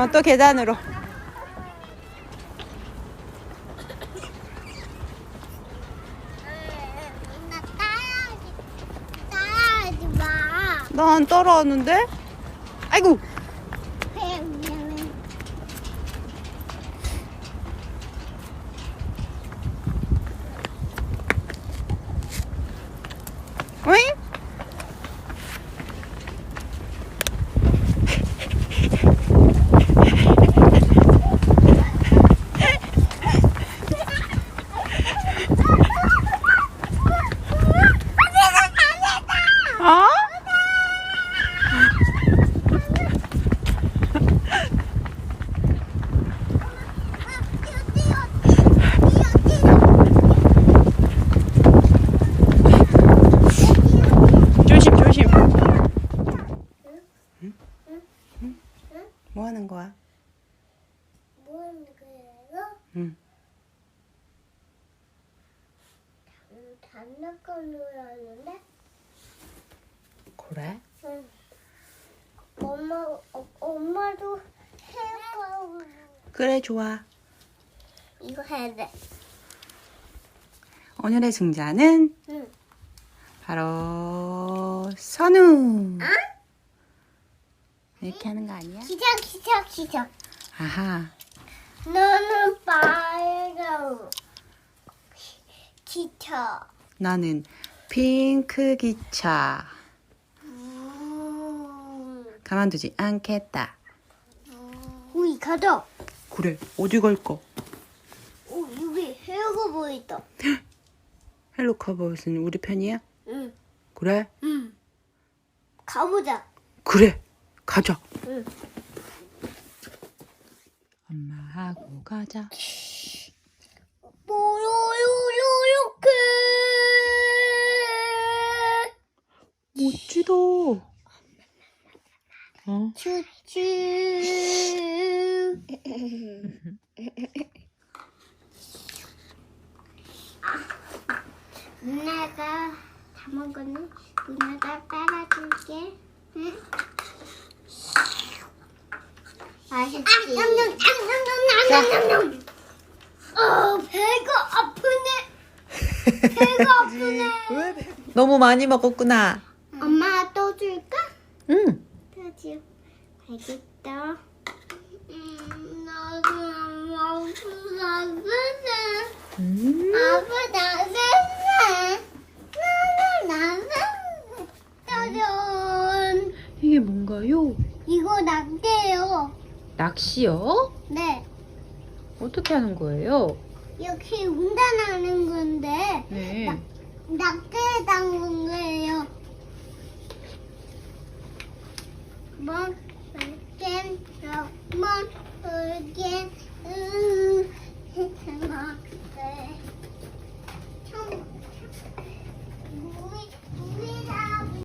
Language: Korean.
어, 또 계단으로. 나 따라하지, 따라하지 마. 난 따라왔는데? 아이고! 어잉? 어? 조심, 조심. 응? 응? 뭐 하는 거야? 뭐 하는 거예요? 응. 장난감 놀았는데? 그래? 응. 엄마, 어, 엄마도 해봐. 그래, 좋아. 이거 해야 돼. 오늘의 승자는 응. 바로 선우. 이렇게 하는 거 아니야? 시작, 시작, 시작. 아하. 너는 빨간 기차. 나는 핑크 기차. 음. 가만두지 않겠다. 우리 가자. 그래, 어디 갈까? 오, 여기 해가 보인다. 헬로카봇은 우리 편이야? 응. 그래? 응. 가보자. 그래, 가자. 응. 엄마하고 가자. 뽀로로로로게 멋지다. 어? 츄츄 누나가 다 먹었네 누나가 따라줄게 응? 맛있지? 냠냠냠냠냠냠냠 어 배가 아프네 배가 아프네 너무 많이 먹었구나. 엄마 또 줄까? 응. 타지요. 알겠다. 음, 나도 아프다. 음. 아프다. 나는 나는 짜잔. 이게 뭔가요? 이거 낙대요. 낚시요? 네. 어떻게 하는 거예요? 이렇게 운전하는 건데 네. 낙대에 담근 거예요. 번, 겐, 번, 겐, 으,